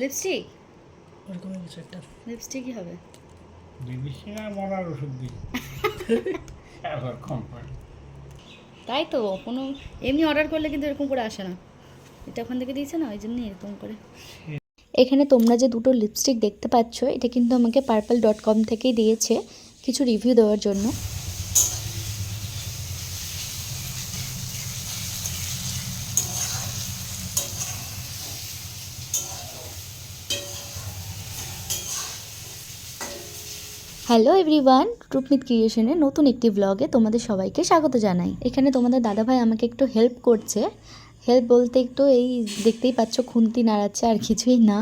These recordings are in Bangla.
লিপস্টিক ওরকমই কিছু একটা। লিপস্টিকই হবে। বিভীষিকা মরার ওষুধ দিই। তাই তো কোনো এমনি অর্ডার করলে কিন্তু এরকম করে আসে না। এটা ওখান থেকে দিয়েছে না ওই জন্যই এরকম করে। এখানে তোমরা যে দুটো লিপস্টিক দেখতে পাচ্ছ এটা কিন্তু আমাকে পার্পল ডট কম থেকেই দিয়েছে কিছু রিভিউ দেওয়ার জন্য। হ্যালো এভরিওয়ান ট্রুপমিত ক্রিয়েশনের নতুন একটি ব্লগে তোমাদের সবাইকে স্বাগত জানাই। এখানে তোমাদের দাদাভাই আমাকে একটু হেল্প করছে। হেল্প বলতে একটু এই দেখতেই পাচ্ছ খুন্তি নাড়াচ্ছে, আর কিছুই না।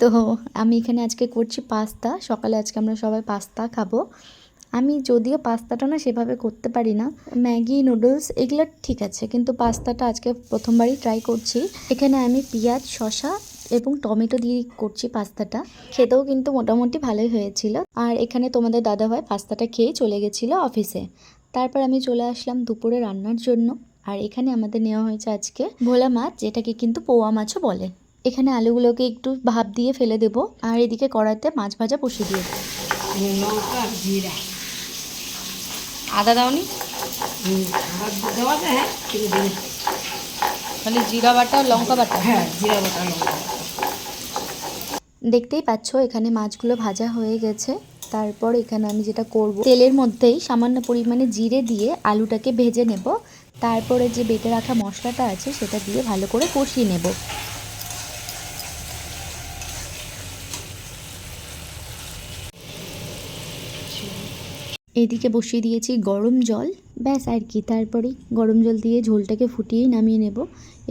তো আমি এখানে আজকে করছি পাস্তা। সকালে আজকে আমরা সবাই পাস্তা খাব। আমি যদিও পাস্তাটা না সেভাবে করতে পারি না। ম্যাগি নুডলস এগুলো ঠিক আছে, কিন্তু পাস্তাটা আজকে প্রথমবারই ট্রাই করছি। এখানে আমি পেঁয়াজ, শসা এবং টমেটো দিয়ে করছি পাস্তাটা। খেতেও কিন্তু মোটামুটি ভালোই হয়েছিল। আর এখানে তোমাদের দাদাভাই পাস্তাটা খেয়ে চলে গেছিল অফিসে। তারপর আমি চলে আসলাম দুপুরে রান্নার জন্য। আর এখানে আমাদের নেওয়া হয়েছে আজকে ভোলা মাছ যেটাকে কিন্তু পোয়া মাছও বলে। এখানে আলুগুলোকে একটু ভাপ দিয়ে ফেলে দেবো। আর এদিকে কড়াইতে মাছ ভাজা বসিয়ে দিয়ে দেবো। লঙ্কা জিরা আদা দাওনি যায় হ্যাঁ মানে জিরা বাটা লঙ্কা বাটা। হ্যাঁ জিরা বাটা লঙ্কা দেখতেই পাচ্ছ, এখানে মাছগুলো ভাজা হয়ে গেছে। তারপর এখানে আমি যেটা করব, তেলের মধ্যেই সামান্য পরিমাণে জিরে দিয়ে আলুটাকে ভেজে নেব। তারপরে যে বেটে রাখা মশলাটা আছে, সেটা দিয়ে ভালো করে কষিয়ে নেব। এদিকে বসিয়ে দিয়েছি গরম জল। ব্যাস, আর কি। তারপরেই গরম জল দিয়ে ঝোলটাকে ফুটিয়েই নামিয়ে নেব।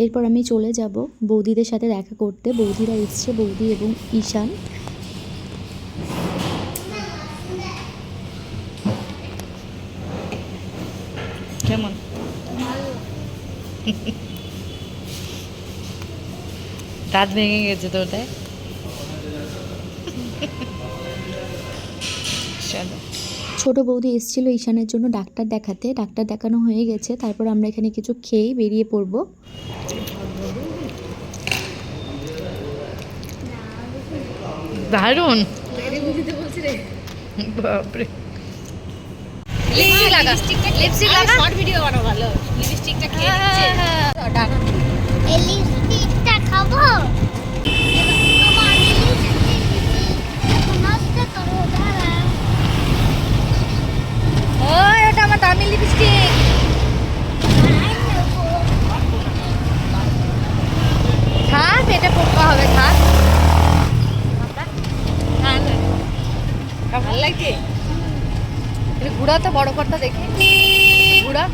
এরপর আমি চলে যাব বৌদিদের সাথে দেখা করতে। বৌদিরা এসছে, বৌদি এবং ঈশান। দাঁত ভেঙে গেছে তোর তাই চলো। ছোট বৌদি এসেছিল ঈশানের জন্য ডাক্তার দেখাতে। ডাক্তার দেখানো হয়ে গেছে। তারপর আমরা এখানে কিছু খেয়েই বেরিয়ে পড়ব। দারুণ। বাপরে। লিপস্টিক লাগা লিপস্টিক লাগা শর্ট ভিডিও বানাও ভালো। লিপস্টিকটা খেয়ে নিচ্ছে। এই লিপস্টিকটা খাব তোমার লিপস্টিক নষ্ট করো দাঁড়াও ওই ওটা আমার দামি লিপস্টিক আর নেব। থাক এটা পোকা হবে খাট ভালো লাগে ঘুরা তো বড় করতে দেখি। ঘুরা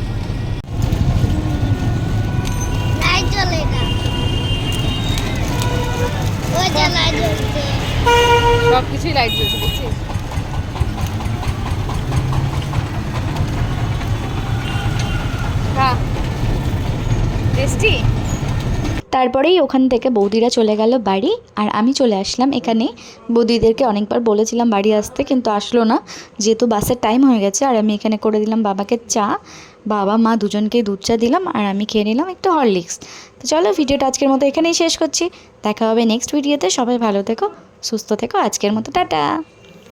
সব কিছুই লাইট জ্বলছে। দেখছিস তারপরেই ওখান থেকে বৌদিরা চলে গেল বাড়ি, আর আমি চলে আসলাম এখানে। বৌদিদেরকে অনেকবার বলেছিলাম বাড়ি আসতে, কিন্তু আসলো না। যেহেতু বাসের টাইম হয়ে গেছে, আর আমি এখানে করে দিলাম বাবাকে চা। বাবা, মা দুজনকে দুধ চা দিলাম, আর আমি খেয়ে নিলাম একটু হরলিক্স। তো চলো ভিডিওটা আজকের মতো এখানেই শেষ করছি। দেখা হবে নেক্সট ভিডিওতে সবাই ভালো থেকো, সুস্থ থেকো। আজকের মতো টাটা।